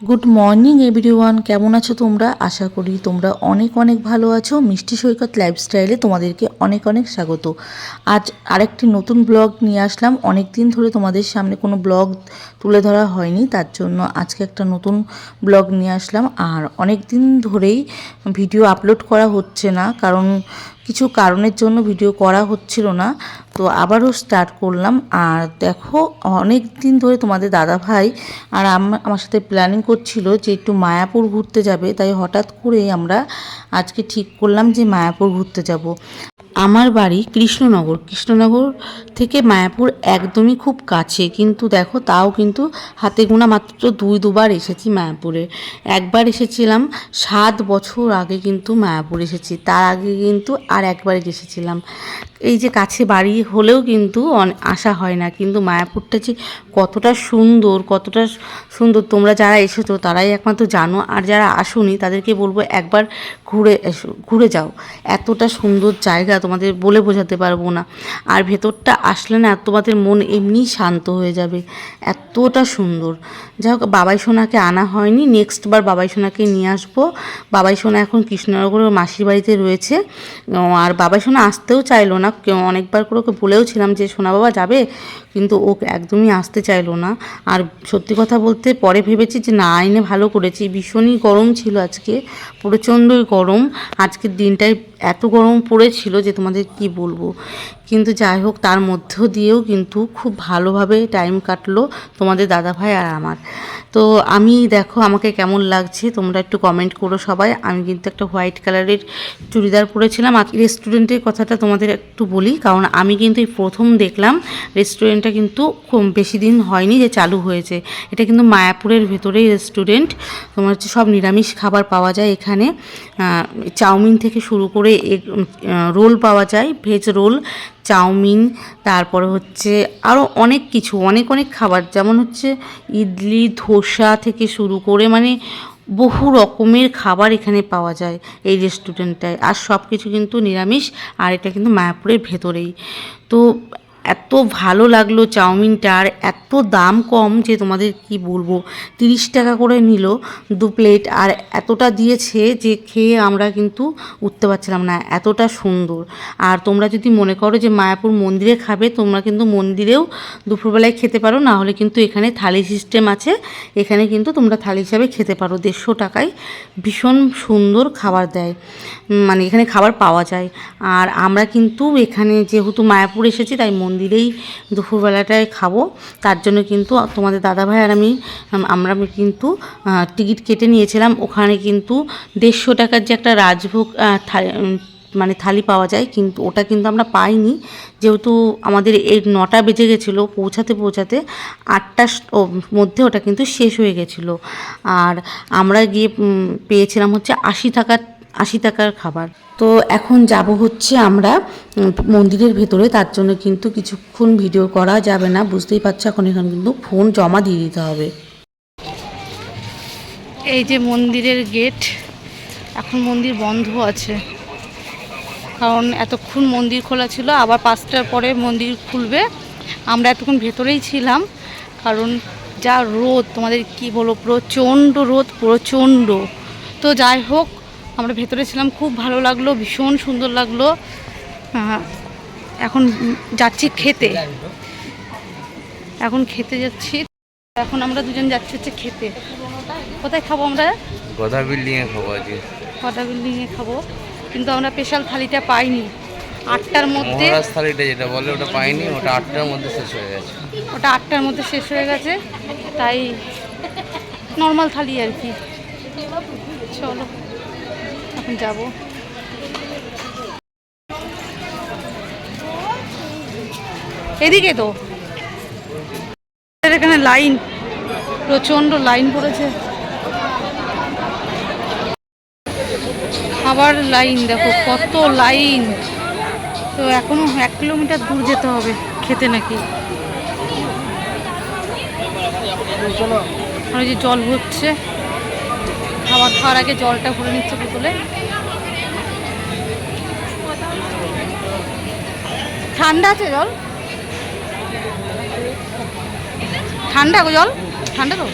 Good morning everyone কেমন আছো তোমরা? আশা করি তোমরা অনেক অনেক ভালো আছো। মিষ্টি সৈকত লাইফস্টাইলে তোমাদেরকে অনেক অনেক স্বাগত। আজ আরেকটি নতুন ব্লগ নিয়ে আসলাম। অনেক দিন ধরে তোমাদের সামনে কোনো ব্লগ তুলে ধরা হয়নি, তার জন্য আজকে একটা নতুন ব্লগ নিয়ে আসলাম। আর অনেক দিন ধরেই ভিডিও আপলোড করা হচ্ছে না, কারণ কিছু কারণের জন্য ভিডিও করা হচ্ছিল না। তো আবারও স্টার্ট করলাম। আর দেখো, অনেক দিন ধরে তোমাদের দাদা ভাই আর আম- আমার সাথে প্ল্যানিং করছিল যে একটু মায়াপুর ঘুরতে যাবে। তাই হঠাৎ করেই আমরা আজকে ঠিক করলাম যে মায়াপুর ঘুরতে যাব। আমার বাড়ি কৃষ্ণনগর। কৃষ্ণনগর থেকে মায়াপুর একদমই খুব কাছে। কিন্তু দেখো, তাও কিন্তু হাতে গোনা মাত্র দুই, দুবার এসেছি মায়াপুরে। একবার এসেছিলাম সাত বছর আগে কিন্তু মায়াপুর এসেছি। তার আগে কিন্তু আর একবার এসেছিলাম। এই যে কাছে বাড়ি হলেও কিন্তু আসা হয় না। কিন্তু মায়াপুরটা যে কতটা সুন্দর কতটা সুন্দর। তোমরা যারা এসেছ, তারাই একমাত্র জানো। আর যারা আসোনি, তাদেরকে বলব একবার ঘুরে, এসো, ঘুরে যাও। এতটা সুন্দর জায়গা তোমাদের বলে বোঝাতে পারব না। আর ভেতরটা আসলে না, তোমাদের মন এমনি শান্ত হয়ে যাবে। এতটা সুন্দর। যাই হোক, বাবাই সোনাকে আনা হয়নি। নেক্সট বার বাবাই সোনাকে নিয়ে আসব। বাবাই সোনা এখন কৃষ্ণনগরের মাসির বাড়িতে রয়েছে। আর বাবাই সোনা আসতেও চাইলো না। অনেকবার করে ওকে বলেও ছিলাম যে, সোনা বাবা যাবে? কিন্তু ও একদমই আসতে চাইলো না। আর সত্যি কথা বলতে পরে ভেবেছি যে, না, আইনে ভালো করেছি। ভীষণই গরম ছিল আজকে। প্রচণ্ডই গরম। আজকের দিনটাই এত গরম পড়েছিল যে তোমাদের কি বলব। কিন্তু যাই হোক, তার মধ্য দিয়েও কিন্তু খুব ভালোভাবে টাইম কাটলো তোমাদের দাদাভাই আর আমার। তো আমি দেখো আমাকে কেমন লাগছে, তোমরা একটু কমেন্ট করো সবাই। আমি কিন্তু একটা হোয়াইট কালারের চুড়িদার পরেছিলাম। আর রেস্টুরেন্টের কথাটা তোমাদের একটু বলি, কারণ আমি কিন্তু এই প্রথম দেখলাম রেস্টুরেন্টটা কিন্তু বেশি দিন হয়নি যে চালু হয়েছে। এটা কিন্তু মায়াপুরের ভেতরেই রেস্টুরেন্ট তোমার হচ্ছে সব নিরামিষ খাবার পাওয়া যায় এখানে। চাউমিন থেকে শুরু করে রোল পাওয়া যায়, ভেজ রোল, চাউমিন, তারপরে হচ্ছে আরও অনেক কিছু, অনেক অনেক খাবার। যেমন হচ্ছে ইডলি, ধোসা থেকে শুরু করে মানে বহু রকমের খাবার এখানে পাওয়া যায় এই রেস্টুরেন্টটায় আর সব কিছু কিন্তু নিরামিষ, আর এটা কিন্তু মায়াপুরের ভেতরেই। তো এত ভালো লাগল চাউমিনটা আর এত দাম কম যে তোমাদের কি বলব? তিরিশ টাকা করে নিল দু প্লেট আর এতটা দিয়েছে যে খেয়ে আমরা কিন্তু উঠতে পারছিলাম না, এতটা সুন্দর। আর তোমরা যদি মনে করো যে মায়াপুর মন্দিরে খাবে, তোমরা কিন্তু মন্দিরেও দুপুরবেলায় খেতে পারো, না হলে কিন্তু এখানে থালি সিস্টেম আছে, এখানে কিন্তু তোমরা থালি হিসাবে খেতে পারো। দেড়শো টাকায় ভীষণ সুন্দর খাবার দেয় মানে এখানে খাবার পাওয়া যায়। আর আমরা কিন্তু এখানে যেহেতু মায়াপুর এসেছি, তাই মন্দিরেই দুপুরবেলাটায় খাব। তার জন্য কিন্তু তোমাদের দাদাভাই আর আমি আমরা কিন্তু টিকিট কেটে নিয়েছিলাম। ওখানে কিন্তু দেড়শো টাকার যে একটা রাজভোগ মানে থালি পাওয়া যায়, কিন্তু ওটা কিন্তু আমরা পাইনি। যেহেতু আমাদের এই নটা বেজে গেছিল, পৌঁছাতে পৌঁছাতে আটটার মধ্যে ওটা কিন্তু শেষ হয়ে গেছিল। আর আমরা গিয়ে পেয়েছিলাম হচ্ছে আশি টাকার আশি টাকার খাবার। তো এখন যাব হচ্ছে আমরা মন্দিরের ভেতরে। তার জন্য কিন্তু কিছুক্ষণ ভিডিও করা যাবে না। বুঝতেই পারছ, এখন এখানে কিন্তু ফোন জমা দিয়ে দিতে হবে। এই যে মন্দিরের গেট এখন মন্দির বন্ধ আছে। কারণ এতক্ষণ মন্দির খোলা ছিল, আবার পাঁচটার পরে মন্দির খুলবে। আমরা এতক্ষণ ভেতরেই ছিলাম, কারণ যা রোদ, তোমাদের কি বলো প্রচণ্ড রোদ, প্রচণ্ড। তো যাই হোক আমরা ভেতরে ছিলাম খুব ভালো লাগল ভীষণ সুন্দর লাগল। এখন যাচ্ছি খেতে। এখন খেতে যাচ্ছি। এখন আমরা দুজন যাচ্ছি হচ্ছে খেতে। কোথায় খাব আমরা? গদা বিল্ডিংয়ে খাব আজকে। কটা বিল্ডিংয়ে খাব। কিন্তু আমরা স্পেশাল থালিটা পাইনি। আটটার মধ্যে থালিটা যেটা বলে ওটা পাইনি ওটা আটটার মধ্যে শেষ হয়ে গেছে। ওটা আটটার মধ্যে শেষ হয়ে গেছে। তাই নর্মাল থালি আর কি। চলো। যাব। এদিকে তো। এখানে লাইন, প্রচণ্ড লাইন পড়েছে। আবার লাইন, দেখো কত লাইন। তো এখনও এক কিলোমিটার দূর যেতে হবে খেতে নাকি। ওই যে জল হচ্ছে। খাবার খাওয়ার আগে জলটা ভরে নিচ্ছে বোতলে। ঠান্ডা আছে জল? ঠান্ডা গো জল? ঠান্ডা তো?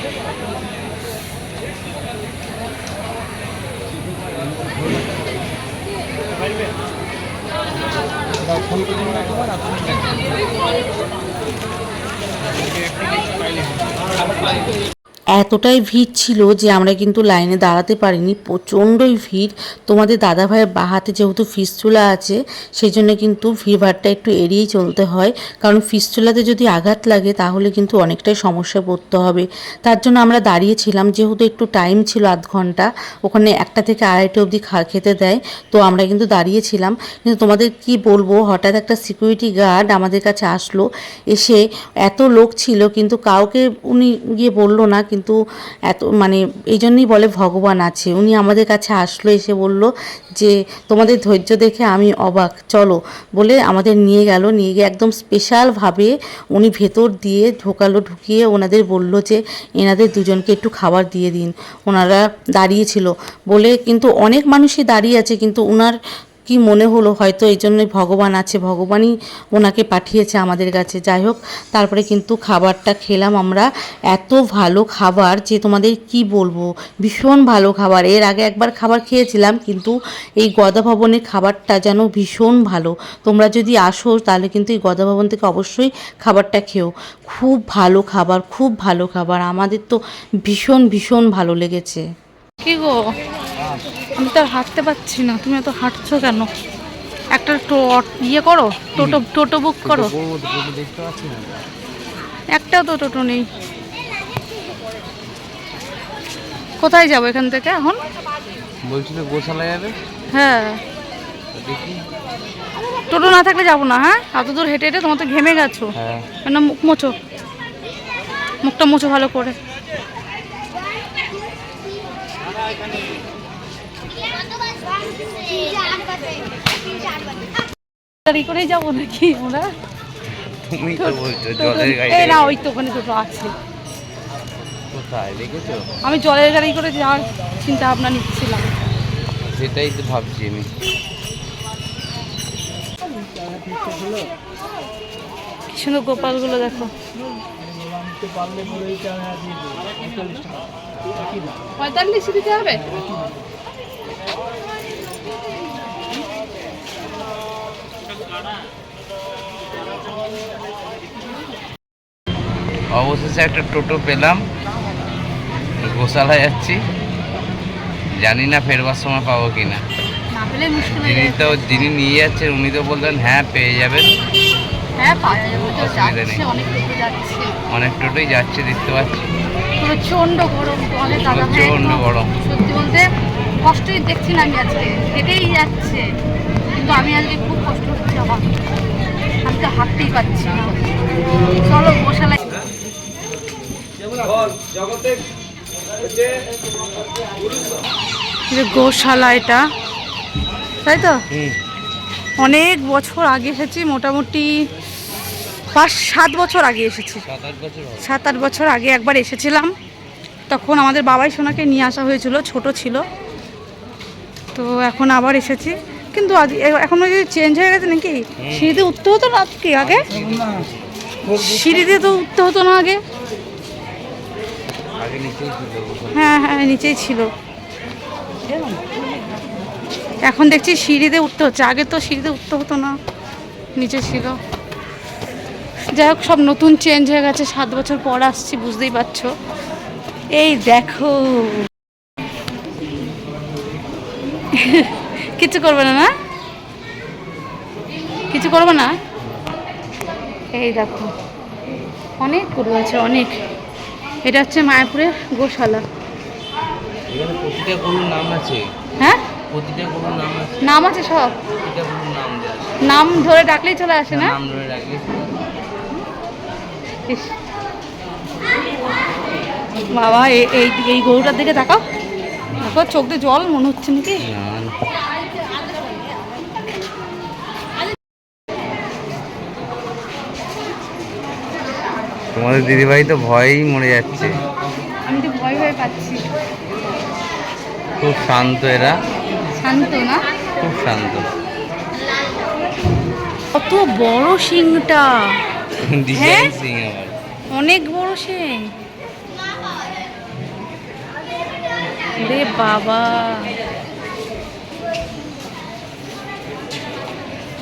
এতটাই ভিড় ছিল যে আমরা কিন্তু লাইনে দাঁড়াতে পারিনি। প্রচণ্ডই ভিড়। তোমাদের দাদা ভাইয়ের বা হাতে যেহেতু ফিসচুলা আছে, সেই জন্য কিন্তু ভিড়ভাড়টা একটু এড়িয়েই চলতে হয়। কারণ ফিসচুলাতে যদি আঘাত লাগে, তাহলে কিন্তু অনেকটাই সমস্যায় পড়তে হবে। তার জন্য আমরা দাঁড়িয়েছিলাম, যেহেতু একটু টাইম ছিল আধ ঘণ্টা, ওখানে একটা থেকে আড়াইটে অবধি খা খেতে দেয়, তো আমরা কিন্তু দাঁড়িয়েছিলাম। কিন্তু তোমাদের কি বলব, হঠাৎ একটা সিকিউরিটি গার্ড আমাদের কাছে আসলো। এসে এত লোক ছিল, কিন্তু কাউকে উনি গিয়ে বলল না, কিন্তু এত মানে এই জন্যই বলে ভগবান আছে। উনি আমাদের কাছে আসলো, এসে বলল যে, তোমাদের ধৈর্য দেখে আমি অবাক। চলো। বলে আমাদের নিয়ে গেল। নিয়ে গিয়ে একদম স্পেশালভাবে উনি ভেতর দিয়ে ঢোকালো, ঢুকিয়ে ওনাদের বলল যে, এনাদের দুজনকে একটু খাবার দিয়ে দিন। ওনারা দাঁড়িয়েছিল বলে কিন্তু অনেক মানুষই দাঁড়িয়ে আছে, কিন্তু ওনার কি মনে হলো? হয়তো এই জন্যই ভগবান আছে, ভগবানই ওনাকে পাঠিয়েছে আমাদের কাছে। যাই হোক, তারপরে কিন্তু খাবারটা খেলাম আমরা। এত ভালো খাবার যে তোমাদের কি বলব? ভীষণ ভালো খাবার। এর আগে একবার খাবার খেয়েছিলাম, কিন্তু এই গদা ভবনের খাবারটা যেন ভীষণ ভালো। তোমরা যদি আসো, তাহলে কিন্তু এই গদা ভবন থেকে অবশ্যই খাবারটা খেও। খুব ভালো খাবার, খুব ভালো খাবার। আমাদের তো ভীষণ ভীষণ ভালো লেগেছে। কি গো? আমি তো আর হাঁটতে পারছি না। তুমি এত হাঁটছো কেন? একটা ইয়ে করো টোটো টোটো বুক করো। একটাও তো টোটো নেই। কোথায় যাব এখান থেকে এখন? বলছিল গোশালা যাবে? হ্যাঁ। টোটো না থাকলে যাব না হ্যাঁ? এত দূর হেঁটে হেঁটে তোমার তো ঘেমে গেছো। হ্যাঁ। মুখ মোছো। মুখটা মোছো ভালো করে। গাড়ি করেই যাব নাকি আমরা? তুমি তো বলছো জলের গাড়ি এই না ওই তো ওখানে টোটো আছে। কোথায় দেখেছ? আমি জলের গাড়ি করে যাওয়ার চিন্তা ভাবনা নিচ্ছিলাম। সেটাই তো ভাবছি আমি। কি সুন্দর গোপালগুলো দেখো। পঁয়তাল্লিশ দিতে হবে? অবশেষে একটা টোটো পেলাম। গোশালা যাচ্ছি। জানি না ফেরবার সময় পাবো কি না যিনি তো যিনি নিয়ে যাচ্ছেন উনি তো বললেন হ্যাঁ পেয়ে যাবেন। হ্যাঁ অসুবিধা নেই। অনেক টোটোই যাচ্ছে দেখতে পাচ্ছি। প্রচণ্ড গরম একদম গরম। সত্যি বলতে কষ্টই দেখছি না আমি আজকে। হেঁটেই যাচ্ছে। কিন্তু আমি আজকে খুব কষ্ট হচ্ছে আমার। আমি তো হাঁটতেই পারছি না। চলো গোশালায় গোশালা এটা তাই তো? অনেক বছর আগে এসেছি মোটামুটি পাঁচ সাত বছর আগে এসেছি। সাত আট বছর আগে একবার এসেছিলাম। তখন আমাদের বাবাই সোনাকে নিয়ে আসা হয়েছিল ছোট ছিল। তো এখন আবার এসেছি। কিন্তু আজ এখন ওই চেঞ্জ হয়ে গেছে নাকি? সিঁড়িতে উঠতে হতো না কি আগে? সিঁড়িতে তো উঠতে হতো না আগে আগে নিচেই ছিল গোশালা। হ্যাঁ হ্যাঁ নিচেই ছিল। এখন দেখছি সিঁড়িতে উঠতে হচ্ছে। আগে তো সিঁড়িতে উঠতে হতো না, নিচে ছিল। যাই হোক, সব নতুন চেঞ্জ হয়ে গেছে। সাত বছর পর আসছি, বুঝতেই পারছ। এই দেখো। কিছু করবে না না? কিছু করবে না? এই দেখো। অনেক গরু আছে, অনেক। এটা হচ্ছে মায়াপুরের গোশালা। এখানে প্রতিটা গরুর নাম আছে? হ্যাঁ? প্রতিটা গরুর নাম আছে? নাম আছে সব। প্রতিটা গরুর নাম দেওয়া নাম ধরে ডাকলেই চলে আসে না? নাম ধরে রাখলে বাবা এই এই এই গরুটার দিকে তাকাও। দেখো চোখ দিয়ে জল মনে হচ্ছে নাকি? তোমাদের দিদিভাই তো ভয়েই মরে যাচ্ছে। আমি তো ভয় ভয় পাচ্ছি। খুব শান্ত এরা। শান্ত না? খুব শান্ত। কত বড় শিংটা ডিজাইন সিং আবার। অনেক বড় শিং রে বাবা।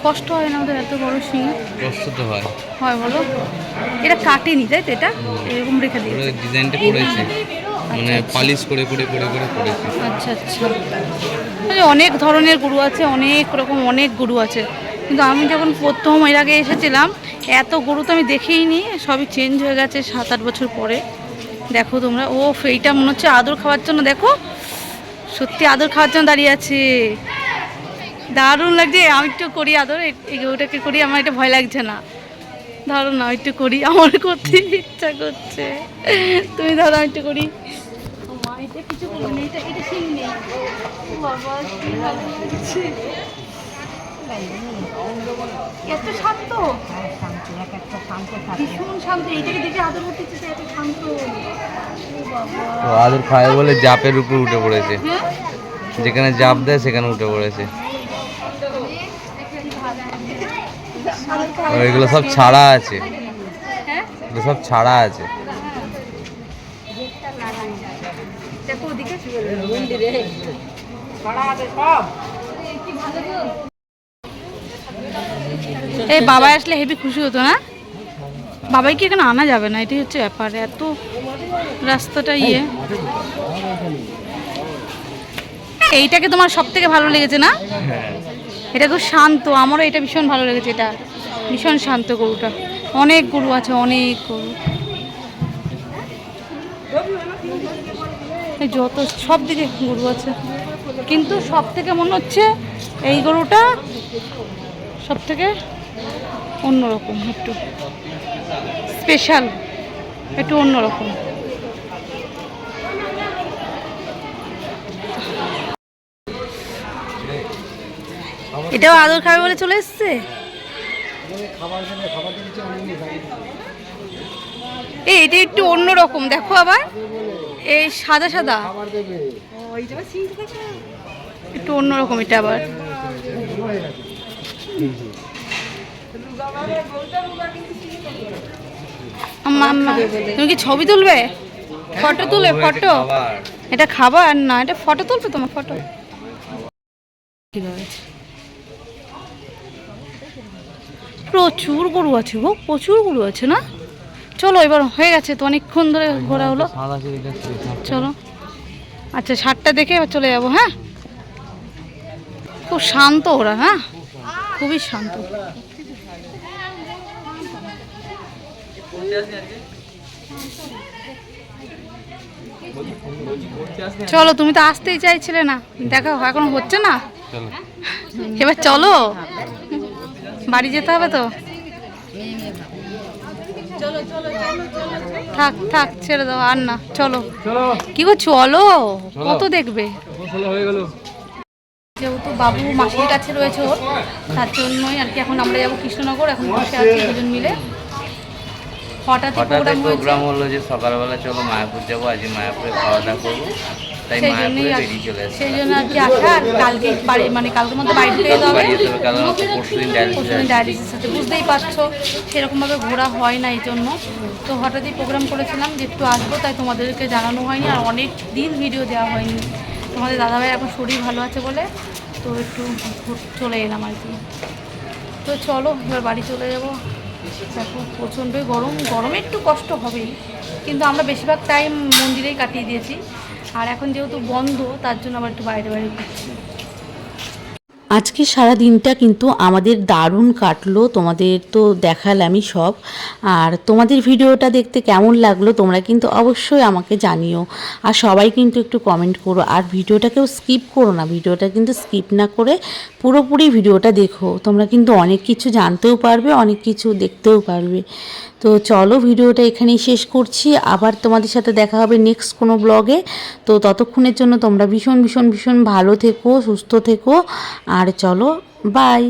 কষ্ট হয় না ওদের এত বড় শিং? কষ্ট তো হয়। হয় বলো? এটা কাটেনি তাই তো এটা? এরকম রেখে দিয়েছে। ডিজাইনটা করেছে। মানে পালিশ করে করে করে করে করেছে। আচ্ছা আচ্ছা। মানে অনেক ধরনের গরু আছে অনেক রকম অনেক গরু আছে। কিন্তু আমি যখন প্রথম এর আগে এসেছিলাম এত গরু তো আমি দেখেই নি সবই চেঞ্জ হয়ে গেছে সাত আট বছর পরে। দেখো তোমরা ও এইটা মনে হচ্ছে আদর খাওয়ার জন্য দেখো। সত্যি আদর খাওয়ার জন্য দাঁড়িয়ে আছে। দারুণ লাগছে আমি একটু করি আদর গরুটাকে করি আমার এটা ভয় লাগছে না। ধরো না একটু করি আমার করতে ইচ্ছা করছে। তুমি ধরো আমি একটু করি। ও এটা কিছু করবে না, এটা- এটা ঠিক নেই। ও বাবা, কি ভালো লাগছে। এত শান্ত। ভীষণ শান্ত এইটাকে দেখে আদর করতে ইচ্ছে, এত শান্ত। ও বাবা। তো আদর খায় বলে জাপের উপর উঠে পড়েছে। হ্যাঁ? যেখানে জাপ দেয় সেখানে উঠে পড়েছে আর এগুলো সব ছাড়া আছে। হ্যাঁ? এগুলো সব ছাড়া আছে। এই বাবা আসলে হেভি খুশি হতো না? বাবাইকে এখানে আনা যাবে না এটাই হচ্ছে ব্যাপার এত রাস্তাটা ইয়ে। এইটাকে তোমার সব থেকে ভালো লেগেছে না? এটা খুব শান্ত আমারও এটা ভীষণ ভালো লেগেছে এটা। ভীষণ শান্ত গরুটা। অনেক গরু আছে, অনেক গরু। যত, সব দিকে গরু আছে। কিন্তু সব থেকে মনে হচ্ছে এই গরুটা সব থেকে অন্যরকম, একটু স্পেশাল একটু অন্যরকম। এটাও আদর খাবে বলে চলে এসছে? এই এটা একটু অন্যরকম দেখো আবার। এই সাদা সাদা। একটু অন্যরকম এটা আবার। আম্মা, আম্মা, তুমি কি ছবি তুলবে? ফটো তুলে ফটো? এটা খাবার না এটা ফটো তুলবে তোমার ফটো? প্রচুর গরু আছে গো প্রচুর গরু আছে না? চলো এবার হয়ে গেছে তো অনেকক্ষণ ধরে ঘোরা হলো। চলো। আচ্ছা সাতটা দেখে এবার চলে যাব হ্যাঁ? খুব শান্ত ওরা হ্যাঁ? খুবই শান্ত। চলো তুমি তো আসতেই চাইছিলে না। দেখো এখন হচ্ছে না? এবার চলো। বাড়ি যেতে হবে তো? থাক থাক ছেড়ে দাও আর না চলো। কি গো চলো? কত দেখবে? যেহেতু বাবু মাসির কাছে রয়েছে ওর তার জন্যই আর কি এখন আমরা যাব কৃষ্ণনগর এখন বসে আছি দুজন মিলে। হঠাৎ প্রোগ্রাম হলো যে সকালবেলা চলো মায়াপুর যাব আজ মায়াপুরে খাওয়া দাওয়া করব। তাই সেই মায়াপুরে জন্যই আর- বেরিয়ে চলে আসছি সেই জন্য আর কি আসা? আর কালকে বাড়ি মানে কালকের মধ্যে বাড়ি যেতে হবে বাড়ি যেতে কারণ পরশু পরশুদিন ডায়ালিসিস আছে। বুঝতেই পারছ সেরকমভাবে ঘোরা হয় না এই জন্য। তো হঠাৎই প্রোগ্রাম করেছিলাম যে একটু আসব তাই তোমাদেরকে জানানো হয়নি। আর অনেক দিন ভিডিও দেওয়া হয়নি। তোমাদের দাদাভাই এখন শরীর ভালো আছে বলে তো একটু চলে এলাম আর কি। তো চলো এবার বাড়ি চলে যাব। দেখো, প্রচণ্ড গরম, গরমে একটু কষ্ট হবেই, কিন্তু আমরা বেশিরভাগ টাইম মন্দিরেই কাটিয়ে দিয়েছি। আর এখন যেহেতু বন্ধ, তার জন্য আবার একটু বাইরে বাইরে ঘুরছি। আজকে সারা দিনটা কিন্তু আমাদের দারুণ কাটলো, তোমাদের তো দেখালামই সব। আর তোমাদের ভিডিওটা দেখতে কেমন লাগল তোমরা কিন্তু অবশ্যই আমাকে জানিও। আর সবাই কিন্তু একটু কমেন্ট করো। আর ভিডিওটাকেও স্কিপ করো না, ভিডিওটা কিন্তু স্কিপ না করে পুরোপুরি ভিডিওটা দেখো। তোমরা কিন্তু অনেক কিছু জানতেও পারবে, অনেক কিছু দেখতেও পারবে। তো চলো ভিডিওটা এখানেই শেষ করছি। আবার তোমাদের সাথে দেখা হবে নেক্সট কোনো ব্লগে তো ততক্ষণের জন্য তোমরা ভীষণ ভীষণ ভীষণ ভালো থেকো, সুস্থ থেকো। আর চলো বাই